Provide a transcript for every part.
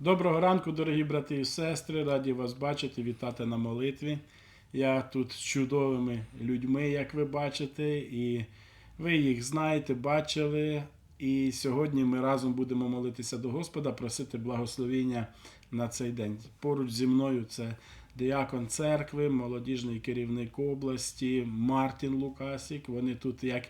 Доброго ранку, дорогі брати і сестри. Раді вас бачити, вітати на молитві. Я тут з чудовими людьми, як ви бачите, і ви їх знаєте, бачили. І сьогодні ми разом будемо молитися до Господа, просити благословіння на цей день. Поруч зі мною це діакон церкви, молодіжний керівник області Мартін Лукасік. Вони тут як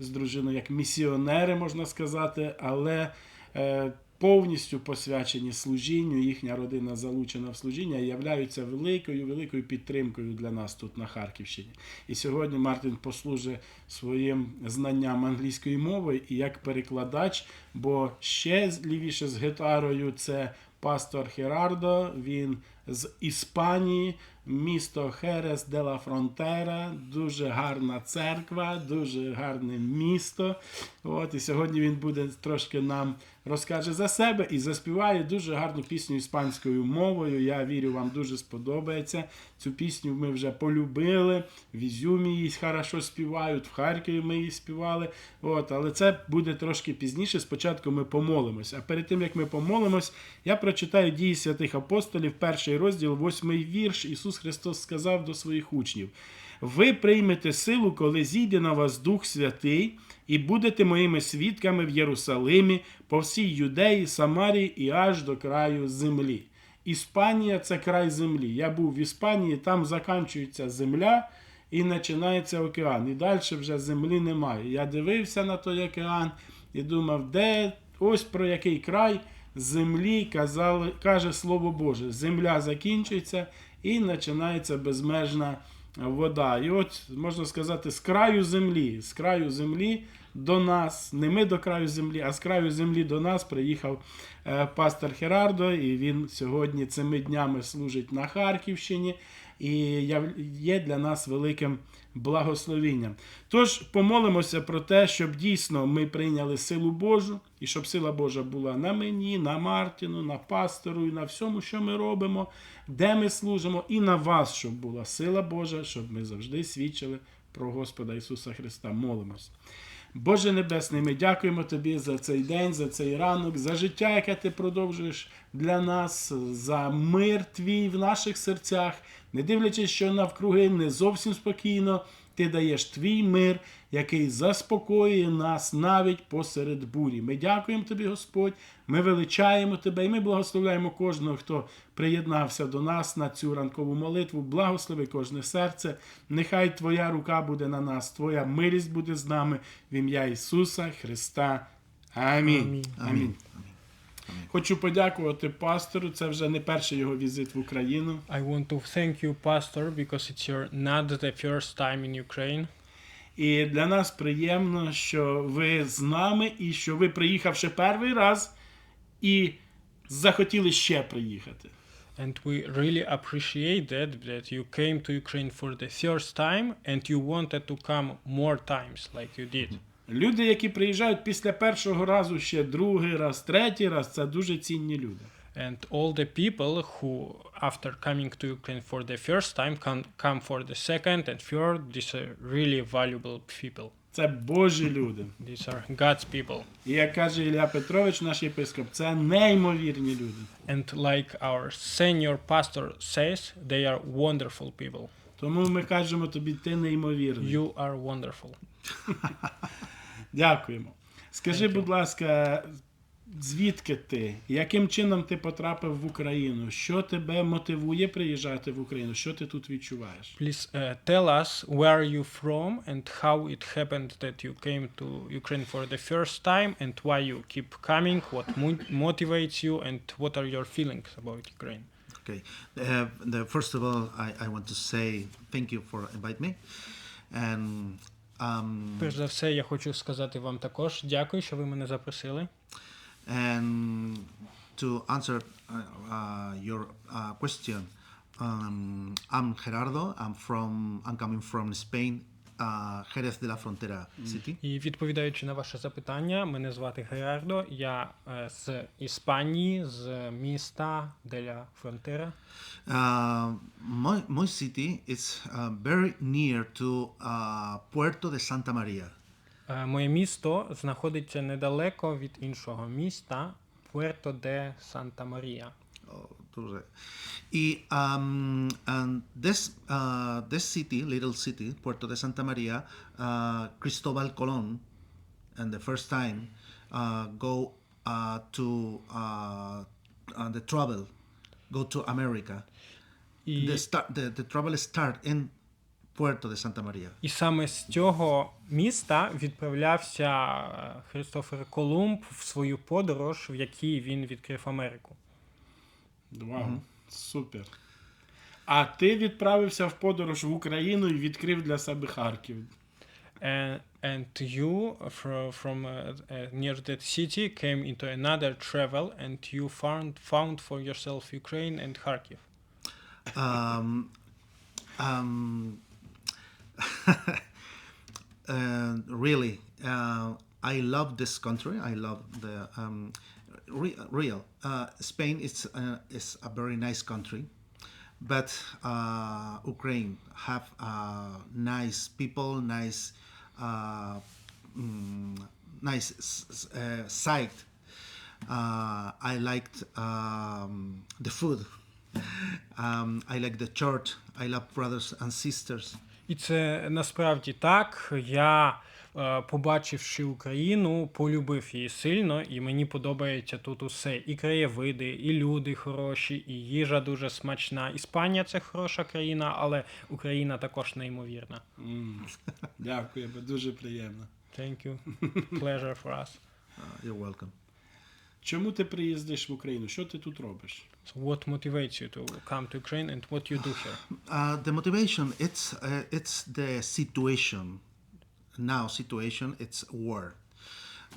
з дружиною, як місіонери, можна сказати, але е, повністю посвячені служінню. Їхня родина залучена в служіння і являються великою, великою підтримкою для нас тут на Харківщині. І сьогодні Мартин послужить своїм знанням англійської мови і як перекладач, бо ще лівіше з гітарою це пастор Херардо. Він з Іспанії, місто Херес де ла Фронтера, дуже гарна церква, дуже гарне місто. От, і сьогодні він буде трошки нам розкаже за себе і заспіває дуже гарну пісню іспанською мовою. Я вірю, вам дуже сподобається. Цю пісню ми вже полюбили. В Ізюмі її хорошо співають, в Харкові ми її співали. От, але це буде трошки пізніше. Спочатку ми помолимось. А перед тим як ми помолимось, я прочитаю дії святих апостолів, перший розділ, восьмий вірш. Ісус Христос сказав до своїх учнів: Ви приймете силу, коли зійде на вас Дух Святий, і будете моїми свідками в Єрусалимі, по всій Юдеї, Самарії і аж до краю землі. Іспанія це край землі. Я був в Іспанії, там закінчується земля і починається океан. І далі вже землі немає. Я дивився на той океан і думав, де ось про який край землі казали, каже Слово Боже. Земля закінчується і починається безмежна вода. І от можна сказати, з краю землі, з краю землі до нас, не ми до краю землі, а з краю землі до нас приїхав е, пастор Херардо, і він сьогодні цими днями служить на Харківщині і є для нас великим благословінням. Тож помолимося про те, щоб дійсно ми прийняли силу Божу, і щоб сила Божа була на мені, на Мартіну, на пастору і на всьому, що ми робимо, де ми служимо, і на вас, щоб була сила Божа, щоб ми завжди свідчили про Господа Ісуса Христа. Молимось. Боже Небесний, ми дякуємо Тобі за цей день, за цей ранок, за життя, яке ти продовжуєш для нас, за мир твій в наших серцях, не дивлячись, що навкруги не зовсім спокійно, ти даєш твій мир, який заспокоює нас навіть посеред бурі. Ми дякуємо тобі, Господь, ми величаємо тебе і ми благословляємо кожного, хто приєднався до нас на цю ранкову молитву. Благослови кожне серце. Нехай Твоя рука буде на нас, Твоя милість буде з нами в ім'я Ісуса Христа. Амінь. Амінь. Хочу подякувати пастору. Це вже не перший його візит в Україну. I want to thank you, Pastor, because it's your not the first time in Ukraine. І для нас приємно, що ви з нами, і що ви, приїхавши перший раз, і захотіли ще приїхати. And we really appreciate that that you came to Ukraine for the first time and you wanted to come more times like you did. Люди, які приїжджають після першого разу ще другий раз, третій раз, це дуже цінні люди. And all the people who, after coming to Ukraine for the first time, can come for the second and third. These are really valuable people. Це Божі люди. These are God's people. І як каже Ілля Петрович, наш єпископ, це неймовірні люди. And like our senior pastor says, they are wonderful people. Тому ми кажемо тобі, ти неймовірний. You are wonderful. Дякуємо. Скажи, будь ласка, звідки ти? Яким чином ти потрапив в Україну? Що тебе мотивує приїжджати в Україну? Що ти тут відчуваєш? Please uh, tell us where are you from and how it happened that you came to Ukraine for the first time and why you keep coming, what mo- motivates you, and what are your feelings about Ukraine. Okay. Uh, the, first of all, I, I want to say thank you for inviting me. And um, Перш за все, я хочу сказати вам також дякую, що ви мене запросили. and to answer uh, uh, your uh, question, um, I'm Gerardo. I'm from. I'm coming from Spain, uh, Jerez de la Frontera city. І відповідаючи на ваше запитання, мене звати Герардо. Я е, з Іспанії, з міста Деля Фронтера. Uh, my, my city is uh, very near to uh, Puerto de Santa Maria. Е, Моє місто знаходиться недалеко від іншого міста Puerto de Santa Maria. Oh, дуже. Y, um, and this, uh, this city, little city, Puerto de Santa Maria, uh, Cristobal Colon, and the first time, uh, go uh, to uh, uh, the travel, go to America. І, The, start, the, the travel start in Puerto de Santa Maria. і саме з цього міста відправлявся е, Христофер Колумб в свою подорож, в якій він відкрив Америку. Вау, супер. А ти відправився в подорож в Україну і відкрив для себе Харків. And, and you from, from uh, uh, near that city came into another travel and you found found for yourself Ukraine and Kharkiv. um, um, uh, really, uh, I love this country. I love the um, re- real uh, Spain. Is uh, is a very nice country, but uh, Ukraine have uh, nice people, nice, uh, mm, nice s- s- uh, site. Uh, I liked um, the food. Um, I like the church. I love brothers and sisters. І це насправді так. Я, е, побачивши Україну, полюбив її сильно, і мені подобається тут усе. І краєвиди, і люди хороші, і їжа дуже смачна. Іспанія це хороша країна, але Україна також неймовірна. М, Дякую, дуже приємно. Thank you. Pleasure for us. You're welcome. Чому ти приїздиш в Україну? Що ти тут робиш? So what motivates you to come to Ukraine and what you do here? Uh, the motivation it's uh, it's the situation. Now situation it's war.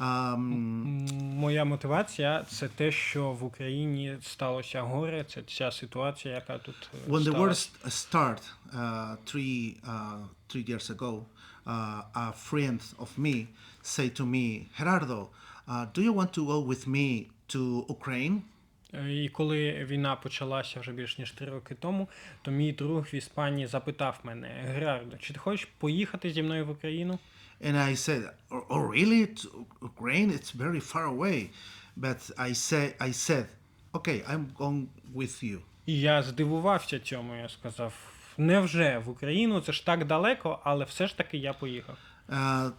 Um, М, Моя мотивація це те, що в Україні сталося горе. Це ця ситуація, яка тут е, when the war сталася. st- start uh, three uh, three years ago, uh, a friend of me say to me, Gerardo, uh, do you want to go with me to Ukraine? Е, І коли війна почалася вже більш ніж три роки тому, то мій друг в Іспанії запитав мене: Герардо, чи ти хочеш поїхати зі мною в Україну? And I said, "Oh, really? Ukraine? It's very far away." But I say, I said, "Okay, I'm going with you." І я здивувався цьому. Я сказав: невже в Україну? Це ж так далеко, але все ж таки я поїхав. Uh,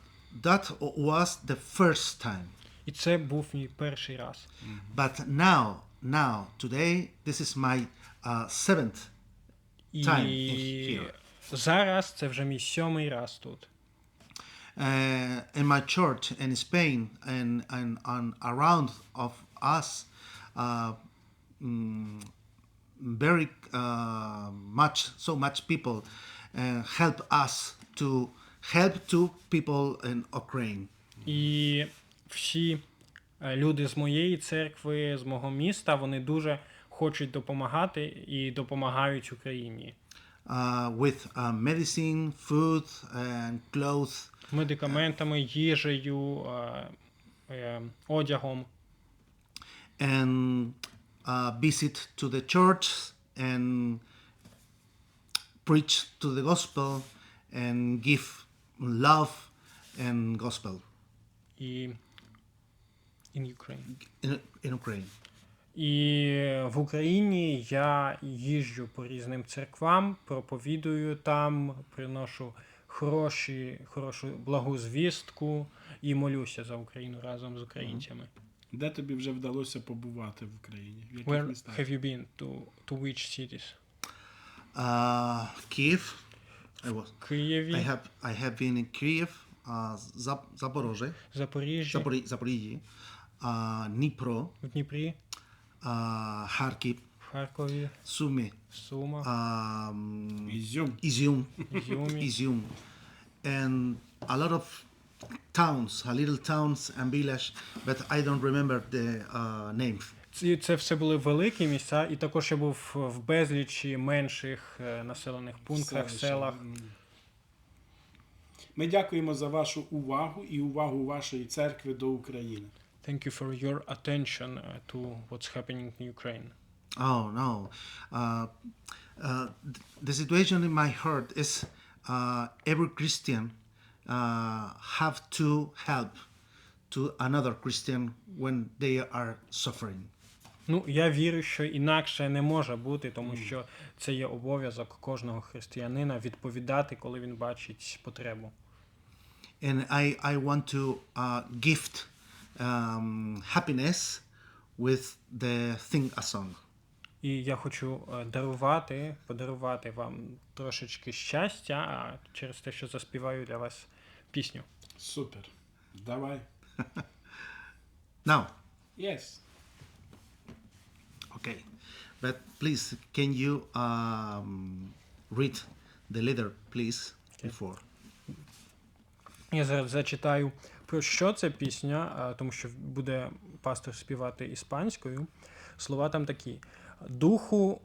that was the first time. І це був мій перший раз. But now, now, today, this is my uh, seventh. І Time is here. зараз це вже мій сьомий раз тут. Uh, in my church in Spain and, and, and around of us, uh, mm, very uh, much, so much people uh, help us to help to people in Ukraine. І всі е, люди з моєї церкви, з мого міста, вони дуже хочуть допомагати і допомагають Україні uh, with uh, medicine, food, and clothes. медикаментами, їжею, е, е, одягом. and uh, visit to the church and preach to the gospel and give love and gospel І in Ukraine. in, in Ukraine. І в Україні я їжджу по різним церквам, проповідую там, приношу хороші, хорошу благу звістку і молюся за Україну разом з українцями. Де тобі вже вдалося побувати в Україні? В яких Where містах? have you been? To, to which cities? Uh, Kiev. I was. В Києві, I have. I have been in Kiev, uh, Zap, Zaporozhye, Запоріжжі, Zapori- Zaporizhzhie, uh, Dnipro, в Дніпрі, uh, Kharkiv, в Харкові, Sumy, в Сумах, um, Ізюм. Izium, Ізюмі. Izium, and a lot of towns, a little towns and village, but I don't remember the uh, names. Ці- Це все були великі місця, і також я був в безлічі менших е, населених пунктах, Селища. селах. Ми дякуємо за вашу увагу і увагу вашої церкви до України. Thank you for your attention uh, to what's happening in Ukraine. Oh no, uh, uh, th- the situation in my heart is uh, every Christian uh, have to help to another Christian when they are suffering. Ну, я вірю, що інакше не може бути, тому що це є обов'язок кожного християнина відповідати, коли він бачить потребу. And I, I want to uh, gift um, happiness with the Sing a Song. І я хочу е, дарувати, подарувати вам трошечки щастя через те, що заспіваю для вас пісню. Супер. Давай. Now, Yes. okay, but please, can you um, read the letter, please, before? Я зараз зачитаю про що ця пісня, тому що буде пастор співати іспанською. Слова там такі: Духу.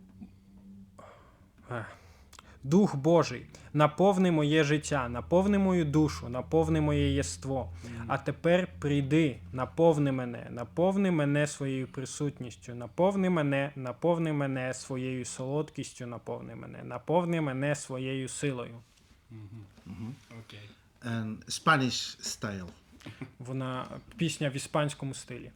е, Дух Божий, наповни моє життя, наповни мою душу, наповни моє єство. А тепер прийди, наповни мене, наповни мене своєю присутністю, наповни мене, наповни мене своєю солодкістю, наповни мене, наповни мене своєю силою. Окей. And Spanish style. Вона пісня в іспанському стилі.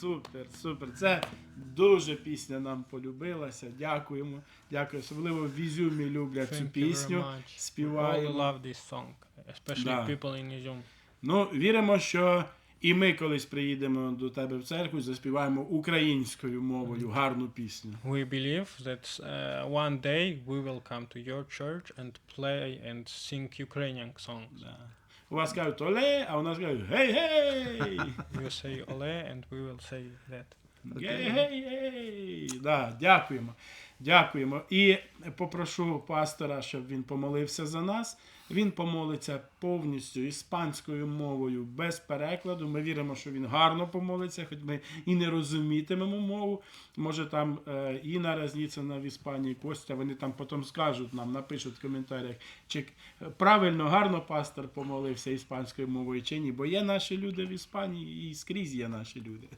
Супер, супер. Це дуже пісня нам полюбилася. Дякуємо. Дякую. Особливо в Ізюмі люблять цю пісню. Співаємо. love this song, especially Да. people in Izum. Ну, віримо, що і ми колись приїдемо до тебе в церкву і заспіваємо українською мовою гарну пісню. We believe that uh, one day we will come to your church and play and sing Ukrainian songs. Да. У вас кажуть оле, а у нас кажуть гей-гей! You say оле, and we will say that. Гей-гей-гей! Да, дякуємо. Дякуємо. І попрошу пастора, щоб він помолився за нас. Він помолиться повністю іспанською мовою без перекладу. Ми віримо, що він гарно помолиться, хоч ми і не розумітимемо мову. Може там е, Інна Разніцина в Іспанії, Костя, вони там потім скажуть нам, напишуть в коментарях, чи правильно, гарно пастор помолився іспанською мовою чи ні. Бо є наші люди в Іспанії і скрізь є наші люди.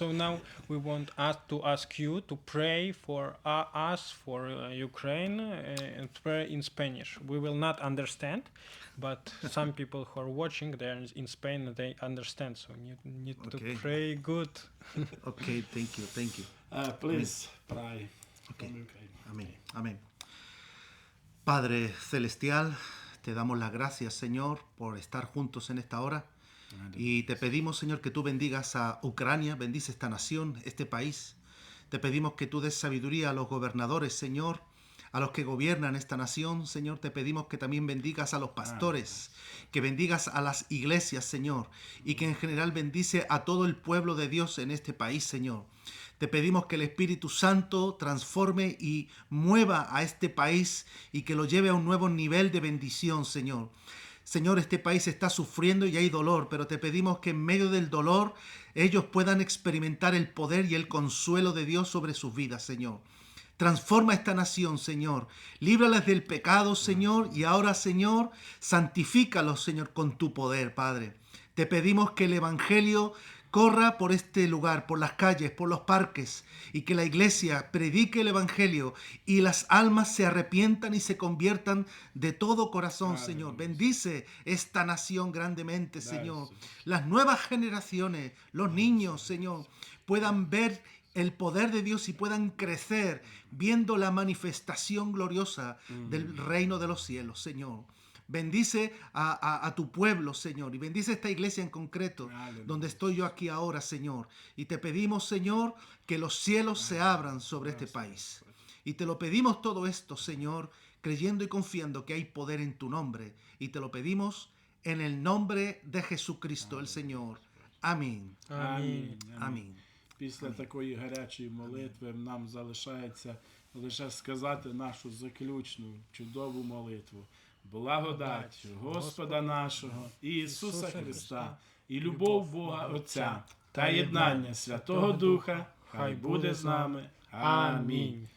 So now we want us to ask you to pray for uh, us for uh, Ukraine uh, and pray in Spanish. We will not understand, but some people who are watching there in Spain they understand. So you need to Okay. pray good. Okay, thank you, thank you. Uh, please, pray. Okay. Amén. Amén. Padre Celestial, te damos las gracias, Señor, por estar juntos en esta hora. Y te pedimos, Señor, que tú bendigas a Ucrania, bendice esta nación, este país. Te pedimos que tú des sabiduría a los gobernadores, Señor, a los que gobiernan esta nación, Señor. Te pedimos que también bendigas a los pastores, que bendigas a las iglesias, Señor, y que en general bendice a todo el pueblo de Dios en este país, Señor. Te pedimos que el Espíritu Santo transforme y mueva a este país y que lo lleve a un nuevo nivel de bendición, Señor. Señor, este país está sufriendo y hay dolor, pero te pedimos que en medio del dolor ellos puedan experimentar el poder y el consuelo de Dios sobre sus vidas, Señor. Transforma esta nación, Señor. Líbralas del pecado, Señor. Y ahora, Señor, santifícalos, Señor, con tu poder, Padre. Te pedimos que el Evangelio corra por este lugar, por las calles, por los parques, y que la iglesia predique el Evangelio y las almas se arrepientan y se conviertan de todo corazón. Señor. Bendice esta nación grandemente. Señor. Las nuevas generaciones, los niños, Señor, puedan ver el poder de Dios y puedan crecer viendo la manifestación gloriosa del reino de los cielos, Señor. Bendice a, tu pueblo, Señor, y bendice esta iglesia en concreto, donde estoy yo aquí ahora, Señor. Y te pedimos, Señor, que los cielos se abran sobre este país. Y te lo pedimos todo esto, Señor, creyendo y confiando que hay poder en tu nombre. Y te lo pedimos en el nombre de Jesucristo, el Señor. Amén. Amén. Amén. Після такої гарячої молитви нам залишається лише сказати нашу заключну чудову молитву. Благодать Господа нашого Ісуса Христа і любов Бога Отця та єднання Святого Духа хай буде з нами. Амінь.